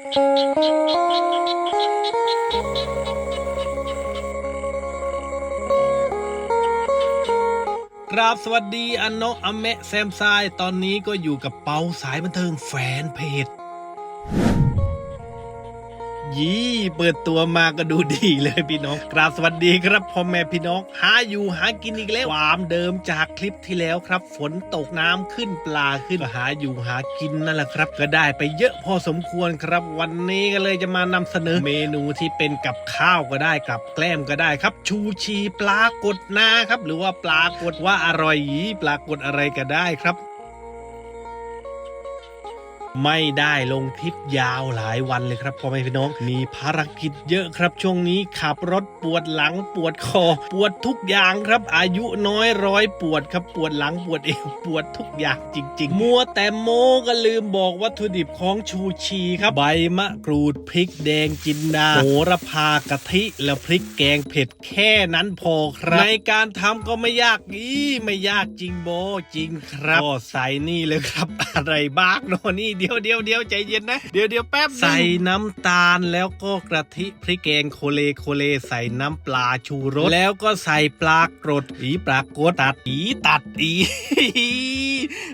กราบสวัสดีอันโนะอเมะแซมไซายตอนนี้ก็อยู่กับเปาสายบันเทิงแฟนเพจ ยี่เปิดตัวมาก็ดูดีเลยพี่น้องกราบสวัสดีครับพ่อแม่พี่น้อง หาอยู่หากินอีกแล้วความเดิมจากคลิปที่แล้วครับ ฝนตกน้ำขึ้นปลาขึ้นหาอยู่หากินนั่นแหละครับ ก็ได้ไปเยอะพอสมควรครับ วันนี้ก็เลยจะมานำเสนอเมนูที่เป็นกับข้าวก็ได้กับแกล้มก็ได้ครับ ชูชีปลากดนาครับ หรือว่าปลากดว่าอร่อยยีปลากดอะไรก็ได้ครับ ไม่ได้ลงทริปยาวหลายวันเลยครับพ่อแม่พี่น้องมีภารกิจเยอะครับช่วงนี้ขับรถปวดหลังปวดคอ ปวดทุกอย่างครับ อายุน้อยร้อยปวดครับปวดหลังปวดเอวปวดทุกอย่างจริง ๆ มัวแต่โมก็ลืมบอกวัตถุดิบของชูชีครับใบมะกรูดพริกแดงจินดาโหระพากะทิและพริกแกงเผ็ดแค่นั้นพอครับ ในการทำก็ไม่ยากอีไม่ยากจริงโบจริงครับก็ใส่นี่เลยครับ อะไรบ้างเนอะนี่เดี๋ยวเดี๋ยวเดี๋ยวใจเย็นนะ เดี๋ยวเดี๋ยวแป๊บใส่น้ำตาลแล้วก็กระทิพริกแกงโคเลโคเลใส่น้ำปลาชูรสแล้วก็ใส่ปลากรดอีปลากรดตัดอีตัดอี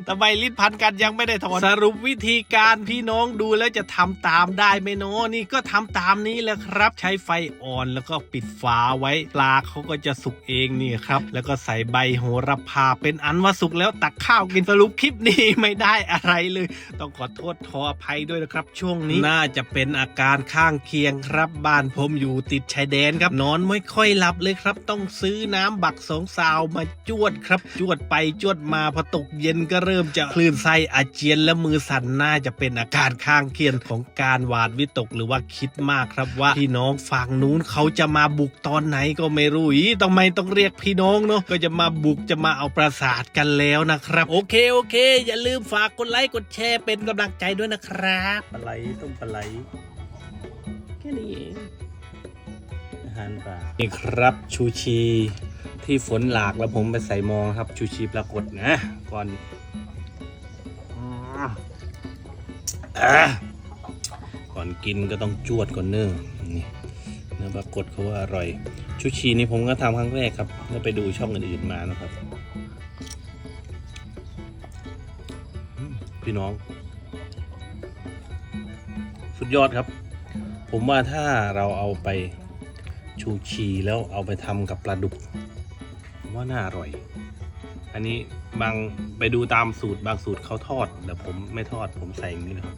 ทำไมลิ้นพันกันยังไม่ได้ถอนสรุปวิธีการพี่น้องดูแล้วจะทำตามได้ไหมเนาะนี่ก็ทำตามนี้แหละครับ ใช้ไฟอ่อนแล้วก็ปิดฝาไว้ปลาเขาก็จะสุกเองนี่ครับ แล้วก็ใส่ใบโหระพาเป็นอันว่าสุกแล้วตักข้าวกินสรุปคลิปนี้ไม่ได้อะไรเลย ต้องขอโทษขออภัยด้วยนะครับ ช่วงนี้น่าจะเป็นอาการข้างเคียงครับบ้านผมอยู่ติดชายแดนครับนอนไม่ค่อยหลับเลยครับ ต้องซื้อน้ำบักสองซาวมาจวดครับ จวดไปจวดมาพอตกเย็นก็เริ่มจะคลื่นไส้อาเจียนและมือสั่นน่าจะเป็นอาการข้างเคียงของการหวาดวิตกหรือว่าคิดมากครับว่าพี่น้องฝั่งนู้นเขาจะมาบุกตอนไหนก็ไม่รู้อีต้องไม่ต้องเรียกพี่น้องเนาะก็จะมาบุกจะมาเอาประสาทกันแล้วนะครับ โอเคโอเค อย่าลืมฝากกดไลค์กดแชร์เป็นกำลังใจด้วยนะครับปลาไหลต้มปลาไหลแค่นี้เองอาหารป่านี่ครับชูชี ที่ฝนหลากแล้วผมไปใส่มองครับ ชูชีปรากฏนะ ก่อนอก่อนกินก็ต้องจวดก่อนเนื้อนี่เนปรากฏเขาว่าอร่อย ชูชีนี่ผมก็ทำครั้งแรกครับแล้วไปดูช่องอื่นๆมานะครับ พี่น้อง สุดยอดครับ ผมว่าถ้าเราเอาไปชูชีแล้วเอาไปทำกับปลาดุก ว่าน่าอร่อย อันนี้บางไปดูตามสูตรบางสูตรเขาทอดแต่ผมไม่ทอดผมใส่อย่างนี้เลยครับ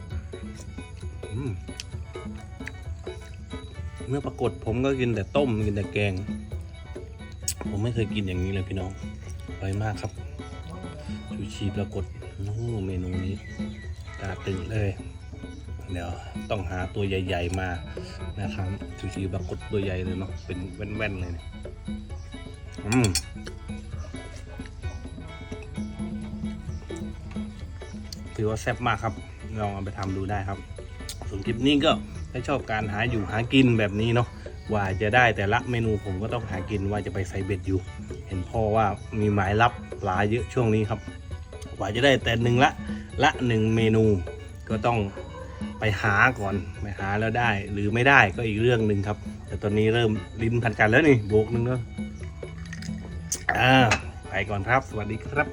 เมื่อปรากฏผมก็กินแต่ต้มกินแต่แกง ผมไม่เคยกินอย่างนี้เลยพี่น้องอร่อยมากครับชูชีปรากฏโอ้เมนูนี้ตาตึงเลยเดี๋ยวต้องหาตัวใหญ่ ๆ มานะครับชูชีปรากฏตัวใหญ่เลยเนาะเป็นแว่นๆเลยเนี่ย อืมถือว่าแซ่บมากครับ ลองเอาไปทำดูได้ครับส่วนคลิปนี้ก็ถ้าชอบการหาอยู่หากินแบบนี้เนาะว่าจะได้แต่ละเมนูผมก็ต้องหากินว่าจะไปใส่เบ็ดอยู่ เห็นพ่อว่ามีหมายรับปลาเยอะช่วงนี้ครับกว่าจะได้แต่หนึ่งละละหนึ่งเมนูก็ต้องไปหาก่อนไปหาแล้วได้ หรือไม่ได้ก็อีกเรื่องหนึ่งครับ แต่ตอนนี้เริ่มลิ้นพันกันแล้วนี่โบกหนึ่งแล้ว อ่าไปก่อนครับ สวัสดีครับ